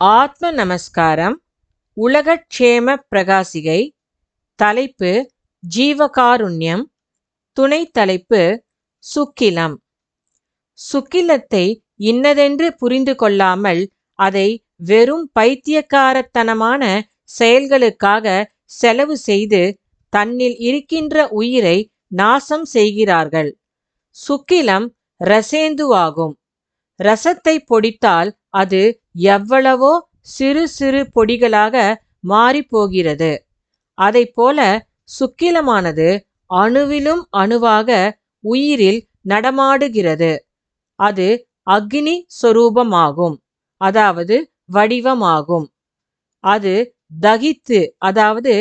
ஆத்ம நமஸ்காரம் உலகக்ஷேம பிரகாசிகை தலைப்பு ஜீவகாருண்யம் துணை தலைப்பு சுக்கிலம். சுக்கிலத்தை இன்னதென்று புரிந்து கொள்ளாமல் அதை வெறும் பைத்தியக்காரத்தனமான செயல்களுக்காக செலவு செய்து தன்னில் இருக்கின்ற உயிரை நாசம் செய்கிறார்கள். சுக்கிலம் ரசேந்துவாகும். ரசத்தை பொடித்தால் அது எவ்வளவோ சிறு சிறு பொடிகளாக மாறிப்போகிறது. போல சுக்கிலமானது அணுவிலும் அணுவாக உயிரில் நடமாடுகிறது. அது அக்னி சொரூபமாகும் அதாவது வடிவமாகும். அது தகித்து அதாவது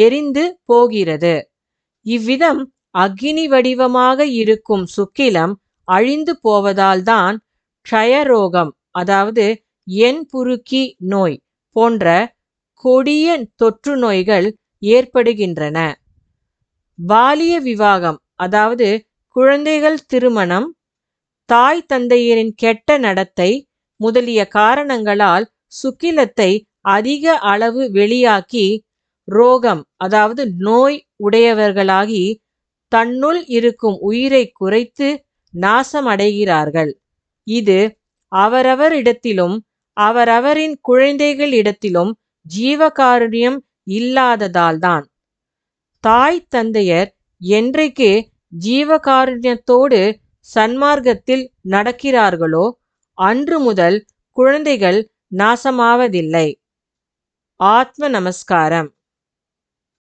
எரிந்து போகிறது. இவ்விதம் அக்னி வடிவமாக இருக்கும் சுக்கிலம் அழிந்து போவதால்தான் க்ஷயரோகம் அதாவது என்புருக்கி நோய் போன்ற கொடிய தொற்று நோய்கள் ஏற்படுகின்றன. பாலிய விவாகம் அதாவது குழந்தைகள் திருமணம் தாய் தந்தையரின் கெட்ட நடத்தை முதலிய காரணங்களால் சுக்கிலத்தை அதிக அளவு வெளியாக்கி ரோகம் அதாவது நோய் உடையவர்களாகி தன்னுள் இருக்கும் உயிரை குறைத்து நாசமடைகிறார்கள். இது அவரவரிடத்திலும் அவரவரின் குழந்தைகளிடத்திலும் ஜீவகாருண்யம் இல்லாததால்தான். தாய் தந்தையர் என்றைக்கு ஜீவகாருண்யத்தோடு சன்மார்க்கத்தில் நடக்கிறார்களோ அன்று முதல் குழந்தைகள் நாசமாவதில்லை. ஆத்ம நமஸ்காரம்.